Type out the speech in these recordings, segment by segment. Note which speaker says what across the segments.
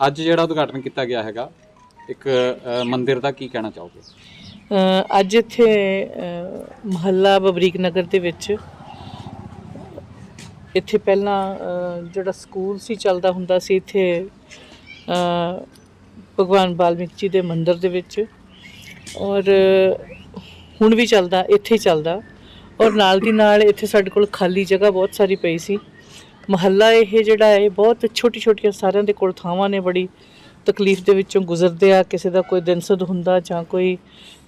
Speaker 1: ਅੱਜ ਜਿਹੜਾ ਉਦਘਾਟਨ ਕੀਤਾ ਗਿਆ ਹੈਗਾ ਇੱਕ ਅ, ਮੰਦਿਰ ਦਾ ਕੀ ਕਹਿਣਾ ਚਾਹੋਗੇ?
Speaker 2: ਅੱਜ ਇੱਥੇ ਅ, ਮਹੱਲਾ ਬਬਰੀਕ ਨਗਰ ਦੇ ਵਿੱਚ ਇੱਥੇ ਪਹਿਲਾਂ ਜਿਹੜਾ ਸਕੂਲ ਸੀ ਚੱਲਦਾ ਹੁੰਦਾ ਸੀ ਇੱਥੇ ਭਗਵਾਨ ਵਾਲਮੀਕ ਜੀ ਦੇ ਮੰਦਿਰ ਦੇ ਵਿੱਚ ਔਰ ਹੁਣ ਵੀ ਚੱਲਦਾ ਇੱਥੇ ਹੀ ਚੱਲਦਾ ਔਰ ਨਾਲ ਦੀ ਨਾਲ ਇੱਥੇ ਸਾਡੇ ਕੋਲ ਖਾਲੀ ਜਗ੍ਹਾ ਬਹੁਤ ਸਾਰੀ ਪਈ ਸੀ। ਮਹੱਲਾ ਇਹ ਜਿਹੜਾ ਹੈ ਬਹੁਤ ਛੋਟੀ ਛੋਟੀਆਂ ਸਾਰਿਆਂ ਦੇ ਕੋਲ ਥਾਵਾਂ ਨੇ, ਬੜੀ ਤਕਲੀਫ ਦੇ ਵਿੱਚੋਂ ਗੁਜ਼ਰਦੇ ਆ। ਕਿਸੇ ਦਾ ਕੋਈ ਦਿਨ ਸੁਧ ਹੁੰਦਾ ਜਾਂ ਕੋਈ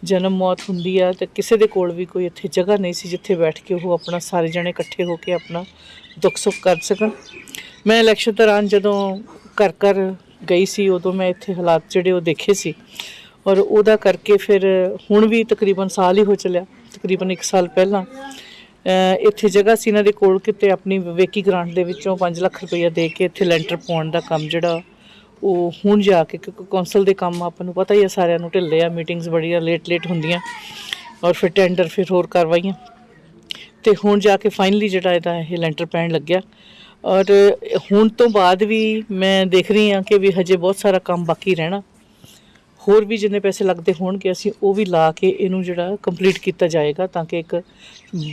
Speaker 2: ਜਨਮ ਮੌਤ ਹੁੰਦੀ ਆ, ਤੇ ਕਿਸੇ ਦੇ ਕੋਲ ਵੀ ਕੋਈ ਇੱਥੇ ਜਗ੍ਹਾ ਨਹੀਂ ਸੀ ਜਿੱਥੇ ਬੈਠ ਕੇ ਉਹ ਆਪਣਾ ਸਾਰੇ ਜਣੇ ਇਕੱਠੇ ਹੋ ਕੇ ਆਪਣਾ ਦੁੱਖ ਸੁੱਖ ਕਰ ਸਕਣ। ਮੈਂ ਇਲੈਕਸ਼ਨ ਦੌਰਾਨ ਜਦੋਂ ਘਰ ਘਰ ਗਈ ਸੀ, ਉਦੋਂ ਮੈਂ ਇੱਥੇ ਹਾਲਾਤ ਜਿਹੜੇ ਉਹ ਦੇਖੇ ਸੀ ਔਰ ਉਹਦਾ ਕਰਕੇ ਫਿਰ ਹੁਣ ਵੀ ਤਕਰੀਬਨ ਸਾਲ ਹੀ ਹੋ ਚੱਲਿਆ, ਤਕਰੀਬਨ 1 ਸਾਲ ਪਹਿਲਾਂ। ਇੱਥੇ ਜਗ੍ਹਾ ਸੀ ਇਹਨਾਂ ਦੇ ਕੋਲ ਕਿਤੇ ਆਪਣੀ ਵਿਵੇਕੀ ਗ੍ਰਾਂਟ ਦੇ ਵਿੱਚੋਂ 5 ਲੱਖ ਰੁਪਈਆ ਦੇ ਕੇ ਇੱਥੇ ਲੈਂਟਰ ਪਾਉਣ ਦਾ ਕੰਮ ਜਿਹੜਾ ਉਹ ਹੁਣ ਜਾ ਕੇ ਕਿਉਂਕਿ ਕੌਂਸਲ ਦੇ ਕੰਮ ਆਪਾਂ ਨੂੰ ਪਤਾ ਹੀ ਆ ਸਾਰਿਆਂ ਨੂੰ ਢਿੱਲੇ ਆ, ਮੀਟਿੰਗਸ ਬੜੀਆਂ ਲੇਟ ਲੇਟ ਹੁੰਦੀਆਂ ਔਰ ਫਿਰ ਟੈਂਡਰ, ਫਿਰ ਹੋਰ ਕਾਰਵਾਈਆਂ। ਤੇ ਹੁਣ ਜਾ ਕੇ ਫਾਈਨਲੀ ਜਿਹੜਾ ਇਹਦਾ ਇਹ ਲੈਂਟਰ ਪੈਣ ਲੱਗਿਆ। ਔਰ ਹੁਣ ਤੋਂ ਬਾਅਦ ਵੀ ਮੈਂ ਦੇਖ ਰਹੀ ਹਾਂ ਕਿ ਵੀ ਹਜੇ ਬਹੁਤ ਸਾਰਾ ਕੰਮ ਬਾਕੀ ਰਹਿਣਾ। ਹੋਰ ਵੀ ਜਿੰਨੇ ਪੈਸੇ ਲੱਗਦੇ ਹੋਣਗੇ ਅਸੀਂ ਉਹ ਵੀ ਲਾ ਕੇ ਇਹਨੂੰ ਜਿਹੜਾ ਕੰਪਲੀਟ ਕੀਤਾ ਜਾਏਗਾ ਤਾਂ ਕਿ ਇੱਕ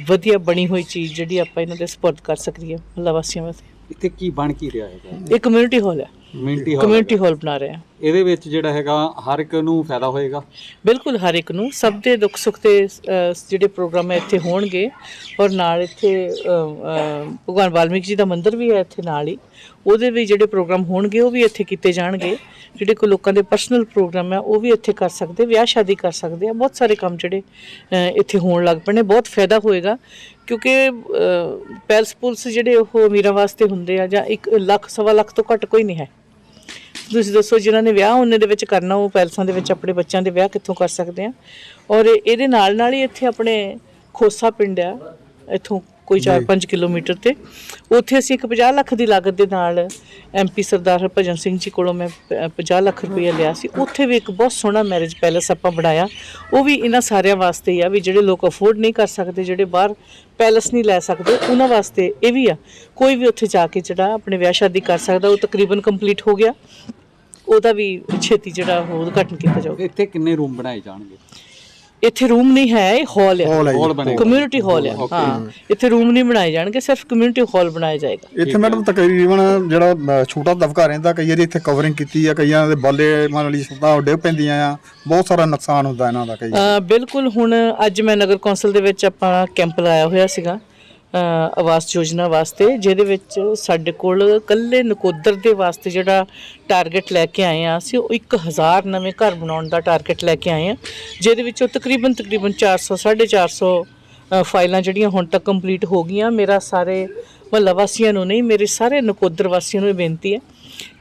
Speaker 2: ਵਧੀਆ ਬਣੀ ਹੋਈ ਚੀਜ਼ ਜਿਹੜੀ ਆਪਾਂ ਇਹਨਾਂ ਦੇ ਸਪੋਰਟ ਕਰ ਸਕੀਏ। ਮਹੱਲਾ ਵਾਸੀਆਂ ਵਾਸਤੇ।
Speaker 1: ਇੱਥੇ ਕੀ ਬਣ ਕੀ ਰਿਹਾ ਹੈਗਾ?
Speaker 2: ਇਹ ਕਮਿਊਨਿਟੀ ਹਾਲ ਹੈ।
Speaker 1: ਕਮਿਊਨਿਟੀ ਹਾਲ
Speaker 2: ਕਮਿਊਨਿਟੀ ਹਾਲ ਬਣਾ ਰਹੇ ਹਾਂ।
Speaker 1: ਇਹਦੇ ਵਿੱਚ ਜਿਹੜਾ ਹੈਗਾ ਹਰ ਇੱਕ ਨੂੰ ਫਾਇਦਾ ਹੋਏਗਾ?
Speaker 2: ਬਿਲਕੁਲ ਹਰ ਇੱਕ ਨੂੰ। ਸਭ ਦੇ ਦੁੱਖ ਸੁੱਖ ਤੇ ਅ, ਜਿਹੜੇ ਪ੍ਰੋਗਰਾਮ ਹੈ ਇੱਥੇ ਹੋਣਗੇ। ਔਰ ਨਾਲ ਇੱਥੇ ਅ, ਅ, ਭਗਵਾਨ ਵਾਲਮੀਕ ਜੀ ਦਾ ਮੰਦਿਰ ਵੀ ਹੈ ਇੱਥੇ ਨਾਲ ਹੀ। ਉਹਦੇ ਵੀ ਜਿਹੜੇ ਪ੍ਰੋਗਰਾਮ ਹੋਣਗੇ ਉਹ ਵੀ ਇੱਥੇ ਕੀਤੇ ਜਾਣਗੇ। ਜਿਹੜੇ ਕੋਈ ਲੋਕਾਂ ਦੇ ਪਰਸਨਲ ਪ੍ਰੋਗਰਾਮ ਹੈ ਉਹ ਵੀ ਇੱਥੇ ਕਰ ਸਕਦੇ ਵਿਆਹ ਸ਼ਾਦੀ ਕਰ ਸਕਦੇ ਆ। ਬਹੁਤ ਸਾਰੇ ਕੰਮ ਜਿਹੜੇ ਅ, ਇੱਥੇ ਹੋਣ ਲੱਗ ਪਏ ਨੇ। ਬਹੁਤ ਫਾਇਦਾ ਹੋਏਗਾ। ਕਿਉਂਕਿ ਪੈਲਸ ਪੁਲਸ ਜਿਹੜੇ ਉਹ ਅਮੀਰਾਂ ਵਾਸਤੇ ਹੁੰਦੇ ਆ ਜਾਂ 1 ਲੱਖ ਸਵਾ ਲੱਖ ਤੋਂ ਘੱਟ ਕੋਈ ਨਹੀਂ ਹੈ। ਤੁਸੀਂ ਦੱਸੋ ਜਿਨ੍ਹਾਂ ਨੇ ਵਿਆਹ ਉਹਨੇ ਦੇ ਵਿੱਚ ਕਰਨਾ ਉਹ ਪੈਲਸਾਂ ਦੇ ਵਿੱਚ ਆਪਣੇ ਬੱਚਿਆਂ ਦੇ ਵਿਆਹ ਕਿੱਥੋਂ ਕਰ ਸਕਦੇ ਆ? ਔਰ ਇਹਦੇ ਨਾਲ ਨਾਲ ਹੀ ਇੱਥੇ ਆਪਣੇ ਖੋਸਾ ਪਿੰਡ ਆ ਇੱਥੋਂ ਕੋਈ 4-5 ਕਿਲੋਮੀਟਰ ਤੇ। ਉੱਥੇ ਅਸੀਂ ਇੱਕ 50 ਲੱਖ ਦੀ ਲਾਗਤ ਦੇ ਨਾਲ ਐਮਪੀ ਸਰਦਾਰ ਹਰਭਜਨ ਸਿੰਘ ਜੀ ਕੋਲੋਂ ਮੈਂ ਪ- 50 ਲੱਖ ਰੁਪਏ ਲਿਆ ਸੀ। ਉੱਥੇ ਵੀ ਇੱਕ ਬਹੁਤ ਸੋਹਣਾ ਮੈਰਿਜ ਪੈਲੇਸ ਆਪਾਂ ਬਣਾਇਆ। ਉਹ ਵੀ ਇਹਨਾਂ ਸਾਰਿਆਂ ਵਾਸਤੇ ਹੀ ਆ ਵੀ ਜਿਹੜੇ ਲੋਕ ਅਫੋਰਡ ਨਹੀਂ ਕਰ ਸਕਦੇ ਜਿਹੜੇ ਬਾਹਰ ਪੈਲੇਸ ਨਹੀਂ ਲੈ ਸਕਦੇ ਉਹਨਾਂ ਵਾਸਤੇ ਇਹ ਵੀ ਆ। ਕੋਈ ਵੀ ਉੱਥੇ ਜਾ ਕੇ ਜਿਹੜਾ ਆਪਣੇ ਵਿਆਹ ਸ਼ਾਦੀ ਕਰ ਸਕਦਾ ਉਹ ਤਕਰੀਬਨ ਕੰਪਲੀਟ ਹੋ ਗਿਆ। ਉਹਦਾ ਵੀ ਛੇਤੀ ਜਿਹੜਾ ਉਹ ਉਦਘਾਟਨ ਕੀਤਾ ਜਾਊਗਾ।
Speaker 1: ਇੱਥੇ ਕਿੰਨੇ ਰੂਮ ਬਣਾਏ ਜਾਣਗੇ?
Speaker 2: ਇੱਥੇ ਰੂਮ ਨਹੀਂ ਹੈ ਇਹ ਹਾਲ ਹੈ
Speaker 1: ਹਾਲ ਬਣੇਗਾ।
Speaker 2: ਕਮਿਊਨਿਟੀ ਹਾਲ ਹੈ ਹਾਂ ਇੱਥੇ ਰੂਮ ਨਹੀਂ ਬਣਾਏ ਜਾਣਗੇ ਸਿਰਫ ਕਮਿਊਨਿਟੀ ਹਾਲ ਬਣਾਇਆ ਜਾਏਗਾ।
Speaker 3: ਇੱਥੇ ਮੈਡਮ ਤਕਰੀਬਨ ਜਿਹੜਾ ਛੋਟਾ ਦਬਕਾ ਰਹਿੰਦਾ ਕਈ ਵਾਰੀ ਇੱਥੇ ਕਵਰਿੰਗ ਕੀਤੀ ਆ ਕਈਆਂ ਦੇ ਬਾਲੇ ਮੰਨ ਲਈ ਸੁੱਤਾ ਡਿੱਗ ਪੈਂਦੀਆਂ ਆ। ਬਹੁਤ ਸਾਰਾ ਨੁਕਸਾਨ ਹੁੰਦਾ ਇਹਨਾਂ ਦਾ ਕਈ।
Speaker 2: ਅ, ਬਿਲਕੁਲ ਹੁਣ ਅੱਜ ਮੈਂ ਨਗਰ ਕੌਂਸਲ ਦੇ ਵਿੱਚ ਆਪਾਂ ਕੈਂਪ ਲਾਇਆ ਹੋਇਆ ਸੀਗਾ। ਆਵਾਸ ਯੋਜਨਾ ਵਾਸਤੇ ਜਿਹਦੇ ਵਿੱਚ ਸਾਡੇ ਕੋਲ ਕੱਲੇ ਨਕੋਦਰ ਦੇ ਵਾਸਤੇ ਜਿਹੜਾ ਟਾਰਗੇਟ ਲੈ ਕੇ ਆਏ ਆ ਅਸੀਂ ਉਹ 1000 ਨਵੇਂ ਘਰ ਬਣਾਉਣ ਦਾ ਟਾਰਗੇਟ ਲੈ ਕੇ ਆਏ ਆ ਜਿਹਦੇ ਵਿੱਚੋਂ ਤਕਰੀਬਨ ਤਕਰੀਬਨ 400 450 ਅ, ਫਾਈਲਾਂ ਜਿਹੜੀਆਂ ਹੁਣ ਤੱਕ ਕੰਪਲੀਟ ਹੋ ਗਈਆਂ। ਮੇਰਾ ਸਾਰੇ ਮਹੱਲਾ ਵਾਸੀਆਂ ਨੂੰ ਨਹੀਂ ਮੇਰੇ ਸਾਰੇ ਨਕੋਦਰ ਵਾਸੀਆਂ ਨੂੰ ਇਹ ਬੇਨਤੀ ਹੈ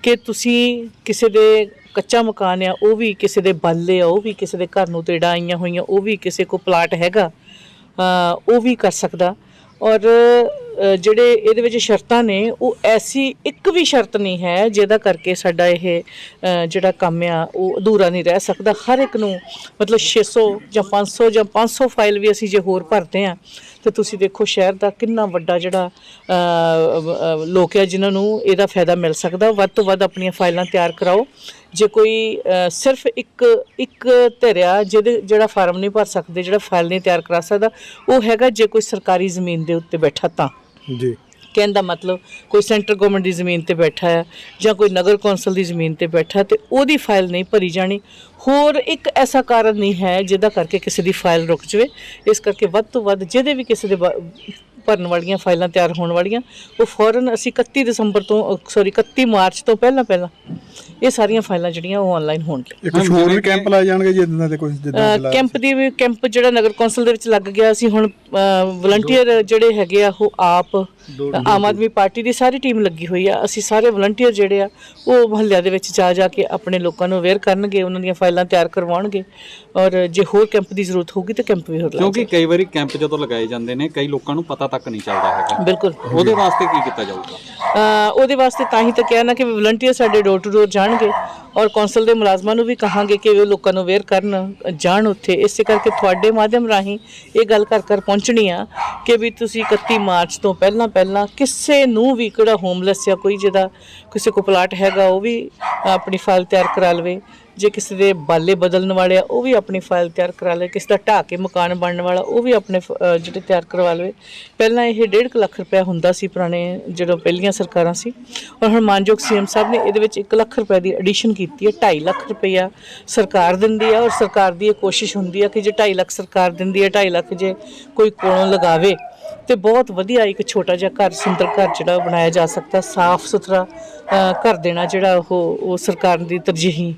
Speaker 2: ਕਿ ਤੁਸੀਂ ਕਿਸੇ ਦੇ ਕੱਚਾ ਮਕਾਨ ਆ ਉਹ ਵੀ ਕਿਸੇ ਦੇ ਬਾਲੇ ਆ ਉਹ ਵੀ ਕਿਸੇ ਦੇ ਘਰ ਨੂੰ ਤੇੜਾ ਆਈਆਂ ਹੋਈਆਂ ਉਹ ਵੀ ਕਿਸੇ ਕੋ ਪਲਾਟ ਹੈਗਾ ਉਹ ਵੀ ਕਰ ਸਕਦਾ। ਔਰ ਜਿਹੜੇ ਇਹਦੇ ਵਿੱਚ ਸ਼ਰਤਾਂ ਨੇ, ਉਹ ਐਸੀ ਇੱਕ ਵੀ ਸ਼ਰਤ ਨਹੀਂ ਹੈ ਜਿਹਦਾ ਕਰਕੇ ਸਾਡਾ ਇਹ ਜਿਹੜਾ ਕੰਮ ਆ, ਉਹ ਅਧੂਰਾ ਨਹੀਂ ਰਹਿ ਸਕਦਾ। ਹਰ ਇੱਕ ਨੂੰ ਮਤਲਬ 600 ਜਾਂ 500 ਜਾਂ 500 ਫਾਈਲ ਵੀ ਅਸੀਂ ਜੇ ਹੋਰ ਭਰਦੇ ਆ ਤੇ ਤੁਸੀਂ ਦੇਖੋ ਸ਼ਹਿਰ ਦਾ ਕਿੰਨਾ ਵੱਡਾ ਜਿਹੜਾ ਲੋਕ ਆ ਜਿਨ੍ਹਾਂ ਨੂੰ ਇਹਦਾ ਫਾਇਦਾ ਮਿਲ ਸਕਦਾ। ਵੱਧ ਤੋਂ ਵੱਧ ਆਪਣੀਆਂ ਫਾਈਲਾਂ ਤਿਆਰ ਕਰਾਓ। ਜੇ ਕੋਈ ਸਿਰਫ ਇੱਕ ਇੱਕ ਧਿਰਿਆ ਜਿਹਦੇ, ਜਿਹੜਾ ਫਾਰਮ ਨਹੀਂ ਭਰ ਸਕਦੇ, ਜਿਹੜਾ ਫਾਈਲ ਨਹੀਂ ਤਿਆਰ ਕਰਾ ਸਕਦਾ, ਉਹ ਹੈਗਾ ਜੇ ਕੋਈ ਸਰਕਾਰੀ ਜ਼ਮੀਨ ਦੇ ਉੱਤੇ ਬੈਠਾ ਤਾਂ।
Speaker 3: ਜੀ।
Speaker 2: ਕਹਿਣ ਦਾ ਮਤਲਬ ਕੋਈ ਸੈਂਟਰ ਗਵਰਨਮੈਂਟ ਦੀ ਜ਼ਮੀਨ ਤੇ ਬੈਠਾ ਹੈ ਜਾਂ ਕੋਈ ਨਗਰ ਕੌਂਸਲ ਦੀ ਜ਼ਮੀਨ ਤੇ ਬੈਠਾ ਹੈ ਤੇ ਉਹਦੀ ਫਾਈਲ ਨਹੀਂ ਭਰੀ ਜਾਣੀ। ਹੋਰ ਇੱਕ ਐਸਾ ਕਾਰਨ ਨਹੀਂ ਹੈ ਜਿਹਦਾ ਕਰਕੇ ਕਿਸੇ ਦੀ ਫਾਈਲ ਰੁਕ ਜਾਵੇ। ਇਸ ਕਰਕੇ ਵੱਧ ਤੋਂ ਵੱਧ ਜਿਹਦੇ ਵੀ ਕਿਸੇ ਦੇ ਭਰਨ ਵਾਲੀਆਂ ਫਾਈਲਾਂ ਤਿਆਰ ਹੋਣ ਵਾਲੀਆਂ ਉਹ ਫੌਰਨ ਅਸੀਂ 31 ਦਸੰਬਰ ਤੋਂ ਸੌਰੀ 31 ਮਾਰਚ ਤੋਂ ਪਹਿਲਾਂ ਪਹਿਲਾਂ ਇਹ ਸਾਰੀਆਂ ਫਾਈਲਾਂ ਜਿਹੜੀਆਂ ਉਹ ਆਨਲਾਈਨ ਹੋਣਗੀਆਂ।
Speaker 3: ਇੱਕ ਕੁਛ ਹੋਰ ਵੀ ਕੈਂਪ ਲਾਏ ਜਾਣਗੇ ਜੀ ਇਦਾਂ ਦੇ ਕੁਝ ਜਿੱਦਾਂ
Speaker 2: ਕੈਂਪ ਦੀ ਵੀ ਕੈਂਪ ਜਿਹੜਾ ਨਗਰ ਕੌਂਸਲ ਦੇ ਵਿੱਚ ਲੱਗ ਗਿਆ ਸੀ ਹੁਣ ਵਲੰਟੀਅਰ ਜਿਹੜੇ ਹੈਗੇ ਆ ਉਹ ਆਪ ਆਮ ਆਦਮੀ ਪਾਰਟੀ ਦੀ ਸਾਰੀ ਟੀਮ ਲੱਗੀ ਹੋਈ ਆ। ਅਸੀਂ ਸਾਰੇ ਵਲੰਟੀਅਰ ਜਿਹੜੇ ਆ ਉਹ ਮਹੱਲਿਆਂ ਦੇ ਵਿੱਚ ਜਾ ਜਾ ਕੇ ਆਪਣੇ ਲੋਕਾਂ ਨੂੰ ਅਵੇਅਰ ਕਰਨਗੇ ਉਹਨਾਂ ਦੀਆਂ ਫਾਈਲਾਂ ਤਿਆਰ ਕਰਵਾਉਣਗੇ। ਔਰ ਜੇ ਹੋਰ ਕੈਂਪ ਦੀ ਜ਼ਰੂਰਤ ਹੋਊਗੀ ਤਾਂ ਕੈਂਪ ਵੀ ਹੋਰ ਲਾਇਆ
Speaker 1: ਕਿਉਂਕਿ ਕਈ ਵਾਰੀ ਕੈਂਪ ਜਦੋਂ ਲਗਾਏ ਜਾਂਦੇ ਨੇ ਕਈ ਲੋਕਾਂ ਨੂੰ ਪਤਾ ਤੱਕ ਨਹੀਂ ਚੱਲਦਾ ਹੈਗਾ।
Speaker 2: ਬਿਲਕੁਲ।
Speaker 1: ਉਹਦੇ ਵਾਸਤੇ ਕੀ ਕੀਤਾ ਜਾਊਗਾ?
Speaker 2: ਉਹਦੇ ਵਾਸਤੇ ਤਾਂ ਹੀ ਤਾਂ ਕਿਹਾ ਨਾ ਕਿ ਵਲੰਟੀਅਰ ਸਾਡੇ ਡੋਰ ਟੂ ਡੋਰ ਜਾਣਗੇ ਔਰ ਕੌਂਸਲ ਦੇ ਮੁਲਾਜ਼ਮਾਂ ਨੂੰ ਵੀ ਕਹਾਂਗੇ ਕਿ ਉਹ ਲੋਕਾਂ ਨੂੰ ਅਵੇਅਰ ਕਰਨ ਜਾਣ ਉੱਥੇ। ਇਸੇ ਕਰਕੇ ਤੁਹਾਡੇ ਮਾਧਿਅਮ ਰਾਹੀਂ ਇਹ ਗੱਲ ਕਰ ਕਰ ਪਹੁੰਚਣੀ ਆ ਕਿ ਵੀ ਤੁਸੀਂ 31 ਮਾਰਚ ਤੋਂ ਪਹਿਲਾਂ ਪਹਿਲਾਂ ਕਿਸੇ ਨੂੰ ਵੀ ਕਿਹੜਾ ਹੋਮਲੈਸ ਜਾਂ ਕੋਈ ਜਿਹਦਾ ਕਿਸੇ ਕੋ ਪਲਾਟ ਹੈਗਾ ਉਹ ਵੀ ਆਪਣੀ ਫਾਈਲ ਤਿਆਰ ਕਰਾ ਲਵੇ। ਜੇ ਕਿਸੇ ਦੇ ਬਾਲੇ ਬਦਲਣ ਵਾਲੇ ਆ, ਉਹ ਵੀ ਆਪਣੀ ਫਾਈਲ ਤਿਆਰ ਕਰਾ ਲੇ ਕਿਸੇ ਦਾ ਢਾਹ ਕੇ ਮਕਾਨ ਬਣਨ ਵਾਲਾ, ਉਹ ਵੀ ਆਪਣੇ ਫ- ਜਿਹੜੇ ਤਿਆਰ ਕਰਵਾ ਲਵੇ। ਪਹਿਲਾਂ ਇਹ 1.5 ਲੱਖ ਰੁਪਇਆ ਹੁੰਦਾ ਸੀ ਪੁਰਾਣੇ, ਜਦੋਂ ਪਹਿਲੀਆਂ ਸਰਕਾਰਾਂ ਸੀ। ਔਰ ਹੁਣ ਮਾਨਯੋਗ ਸੀਐਮ ਸਾਹਿਬ ਨੇ ਇਹਦੇ ਵਿੱਚ 1 ਲੱਖ ਰੁਪਏ ਦੀ ਐਡੀਸ਼ਨ ਕੀਤੀ ਹੈ 2.5 ਲੱਖ ਰੁਪਇਆ ਸਰਕਾਰ ਦਿੰਦੀ ਹੈ ਔਰ ਸਰਕਾਰ ਦੀ ਇਹ ਕੋਸ਼ਿਸ਼ ਹੁੰਦੀ ਹੈ ਕਿ ਜੇ 2.5 ਲੱਖ ਸਰਕਾਰ ਦਿੰਦੀ ਹੈ 2.5 ਲੱਖ ਜੇ ਕੋਈ ਕੋਲੋਂ ਲਗਾਵੇ, ਤੇ ਬਹੁਤ ਵਧੀਆ ਇੱਕ ਛੋਟਾ ਜਿਹਾ ਘਰ, ਸੁੰਦਰ ਘਰ ਜਿਹੜਾ ਉਹ ਬਣਾਇਆ ਜਾ ਸਕਦਾ ਸਾਫ਼ ਸੁਥਰਾ ਘਰ ਦੇਣਾ ਜਿਹੜਾ ਉਹ ਉਹ ਸਰਕਾਰ ਦੀ ਤਰਜੀਹੀ।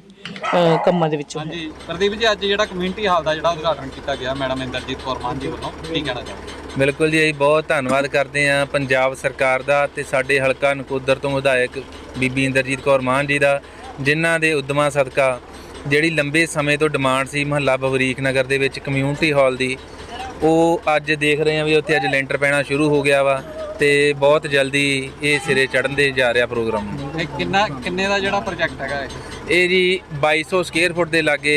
Speaker 2: ਕੰਮਾਂ ਦੇ ਵਿੱਚੋਂ ਹੈ
Speaker 1: ਹਾਂਜੀ ਪ੍ਰਦੀਪ ਜੀ ਅੱਜ ਜਿਹੜਾ ਕਮਿਊਨਿਟੀ ਹਾਲ ਦਾ ਜਿਹੜਾ ਉਦਘਾਟਨ ਕੀਤਾ ਗਿਆ ਮੈਡਮ ਇੰਦਰਜੀਤ ਕੌਰ ਮਾਨ ਜੀ ਵੱਲੋਂ ਕੀ ਕਹਿਣਾ ਚਾਹੋਗੇ?
Speaker 4: ਬਿਲਕੁਲ ਜੀ ਅਸੀਂ ਬਹੁਤ ਧੰਨਵਾਦ ਕਰਦੇ ਹਾਂ ਪੰਜਾਬ ਸਰਕਾਰ ਦਾ ਤੇ ਸਾਡੇ ਹਲਕਾ ਨਕੋਦਰ ਤੋਂ ਵਿਧਾਇਕ ਬੀਬੀ ਇੰਦਰਜੀਤ ਕੌਰ ਮਾਨ ਜੀ ਦਾ ਜਿਨ੍ਹਾਂ ਦੇ ਉਦਮਾਂ ਸਦਕਾ ਜਿਹੜੀ ਲੰਬੇ ਸਮੇਂ ਤੋਂ ਡਿਮਾਂਡ ਸੀ ਮਹੱਲਾ ਬਵਰੀਕ ਨਗਰ ਦੇ ਵਿੱਚ ਕਮਿਊਨਿਟੀ ਹਾਲ ਦੀ ਉਹ ਅੱਜ ਦੇਖ ਰਹੇ ਹਾਂ ਵੀ ਉੱਥੇ ਅੱਜ ਲੈਂਟਰ ਪੈਣਾ ਸ਼ੁਰੂ ਹੋ ਗਿਆ ਵਾ। ਤੇ ਬਹੁਤ ਜਲਦੀ ਇਹ ਸਿਰੇ ਚੜ੍ਹਨ ਦੇ ਜਾ ਰਿਹਾ ਪ੍ਰੋਗਰਾਮ।
Speaker 1: ਇਹ ਕਿੰਨਾ ਕਿੰਨੇ ਦਾ ਜਿਹੜਾ ਪ੍ਰੋਜੈਕਟ ਹੈਗਾ ਇਹ?
Speaker 4: ਇਹ ਜੀ 2200 ਸਕੁਅਰ ਫੁੱਟ ਦੇ ਲਾਗੇ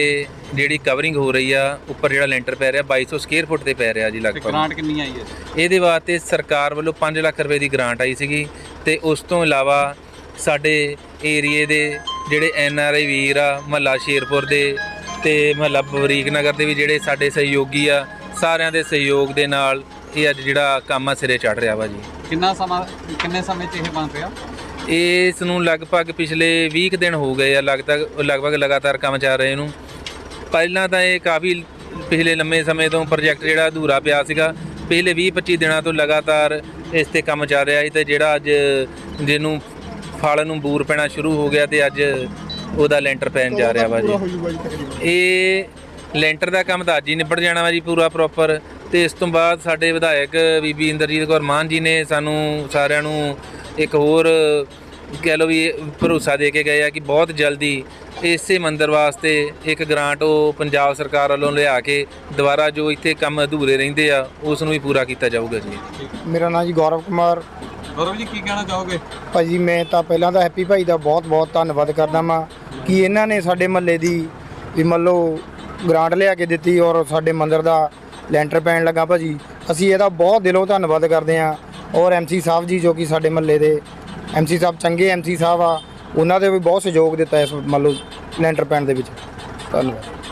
Speaker 4: ਜਿਹੜੀ ਕਵਰਿੰਗ ਹੋ ਰਹੀ ਆ ਉੱਪਰ ਜਿਹੜਾ ਲੈਂਟਰ ਪੈ ਰਿਹਾ 2200 ਸਕੁਅਰ ਫੁੱਟ ਤੇ ਪੈ ਰਿਹਾ ਜੀ ਲਗਭਗ।
Speaker 1: ਗ੍ਰਾਂਟ ਕਿੰਨੀ ਆਈ ਹੈ?
Speaker 4: ਇਹਦੇ ਵਾਸਤੇ ਸਰਕਾਰ ਵੱਲੋਂ 5 ਲੱਖ ਰੁਪਏ ਦੀ ਗ੍ਰਾਂਟ ਆਈ ਸੀਗੀ ਤੇ ਉਸ ਤੋਂ ਇਲਾਵਾ ਸਾਡੇ ਏਰੀਏ ਦੇ ਜਿਹੜੇ ਐਨ ਆਰ ਆਈ ਵੀਰ ਆ ਮਹੱਲਾ ਸ਼ੇਰਪੁਰ ਦੇ ਤੇ ਮਹੱਲਾ ਬਰੀਕ ਨਗਰ ਦੇ ਵੀ ਜਿਹੜੇ ਸਾਡੇ ਸਹਿਯੋਗੀ ਆ ਸਾਰਿਆਂ ਦੇ ਸਹਿਯੋਗ ਦੇ ਨਾਲ ਇਹ ਅੱਜ ਜਿਹੜਾ ਕੰਮ ਆ ਸਿਰੇ ਚੜ ਰਿਹਾ ਵਾ ਜੀ।
Speaker 1: ਕਿੰਨਾ ਸਮਾਂ ਕਿੰਨੇ ਸਮੇਂ 'ਚ ਇਹ ਬਣ ਰਿਹਾ?
Speaker 4: ਇਸ ਨੂੰ ਲਗਭਗ ਪਿਛਲੇ 20 ਕੁ ਦਿਨ ਹੋ ਗਏ ਆ ਲਗਭਗ ਲਗਭਗ ਲਗਾਤਾਰ ਕੰਮ ਚੱਲ ਰਹੇ ਨੂੰ। ਪਹਿਲਾਂ ਤਾਂ ਇਹ ਕਾਫੀ ਪਿਛਲੇ ਲੰਮੇ ਸਮੇਂ ਤੋਂ ਪ੍ਰੋਜੈਕਟ ਜਿਹੜਾ ਅਧੂਰਾ ਪਿਆ ਸੀਗਾ। ਪਿਛਲੇ 20-25 ਦਿਨਾਂ ਤੋਂ ਲਗਾਤਾਰ ਇਸ ਤੇ ਕੰਮ ਚੱਲ ਰਿਹਾ ਸੀ ਤੇ ਜਿਹੜਾ ਅੱਜ ਜਿਹਨੂੰ ਫਲ ਨੂੰ ਬੂਰ ਪੈਣਾ ਸ਼ੁਰੂ ਹੋ ਗਿਆ ਤੇ ਅੱਜ ਉਹਦਾ ਲੈਂਟਰ ਪੈਣ ਜਾ ਰਿਹਾ ਵਾ ਜੀ। ਇਹ ਲੈਂਟਰ ਦਾ ਕੰਮ ਤਾਂ ਅੱਜ ਹੀ ਨਿਬੜ ਜਾਣਾ ਵਾ ਜੀ ਪੂਰਾ ਪ੍ਰੋਪਰ ਤੇ ਇਸ ਤੋਂ ਬਾਅਦ ਸਾਡੇ ਵਿਧਾਇਕ ਬੀਬੀ ਇੰਦਰਜੀਤ ਕੌਰ ਮਾਨ ਜੀ ਨੇ ਸਾਨੂੰ ਸਾਰਿਆਂ ਨੂੰ ਇੱਕ ਹੋਰ ਕਹਿ ਲਓ ਵੀ ਭਰੋਸਾ ਦੇ ਕੇ ਗਏ ਆ ਕਿ ਬਹੁਤ ਜਲਦੀ ਇਸੇ ਮੰਦਿਰ ਵਾਸਤੇ ਇੱਕ ਗ੍ਰਾਂਟ ਉਹ ਪੰਜਾਬ ਸਰਕਾਰ ਵੱਲੋਂ ਲਿਆ ਕੇ ਦੁਬਾਰਾ ਜੋ ਇੱਥੇ ਕੰਮ ਅਧੂਰੇ ਰਹਿੰਦੇ ਆ ਉਸ ਨੂੰ ਵੀ ਪੂਰਾ ਕੀਤਾ ਜਾਊਗਾ ਜੀ।
Speaker 5: ਮੇਰਾ ਨਾਮ ਜੀ ਗੌਰਵ ਕੁਮਾਰ।
Speaker 1: ਗੌਰਵ ਜੀ ਕੀ ਕਹਿਣਾ ਚਾਹੋਗੇ?
Speaker 5: ਭਾਜੀ ਮੈਂ ਤਾਂ ਪਹਿਲਾਂ ਤਾਂ ਹੈਪੀ ਭਾਈ ਦਾ ਬਹੁਤ ਬਹੁਤ ਧੰਨਵਾਦ ਕਰਦਾ ਵਾਂ ਕਿ ਇਹਨਾਂ ਨੇ ਸਾਡੇ ਮਹੱਲੇ ਦੀ ਵੀ ਮੰਨ ਲਓ ਗ੍ਰਾਂਟ ਲਿਆ ਕੇ ਦਿੱਤੀ ਔਰ ਸਾਡੇ ਮੰਦਿਰ ਦਾ ਲੈਂਟਰ ਪੈਣ ਲੱਗਾ ਭਾਜੀ। ਅਸੀਂ ਇਹਦਾ ਬਹੁਤ ਦਿਲੋਂ ਧੰਨਵਾਦ ਕਰਦੇ ਹਾਂ। ਔਰ ਐਮਸੀ ਸਾਹਿਬ ਜੀ ਜੋ ਕਿ ਸਾਡੇ ਮਹੱਲੇ ਦੇ ਐਮਸੀ ਸਾਹਿਬ ਚੰਗੇ ਐਮਸੀ ਸਾਹਿਬ ਆ, ਉਹਨਾਂ ਦੇ ਵੀ ਬਹੁਤ ਸਹਿਯੋਗ ਦਿੱਤਾ ਇਸ ਮੰਨ ਲਓ ਲੈਂਟਰ ਪੈਣ ਦੇ ਵਿੱਚ। ਧੰਨਵਾਦ।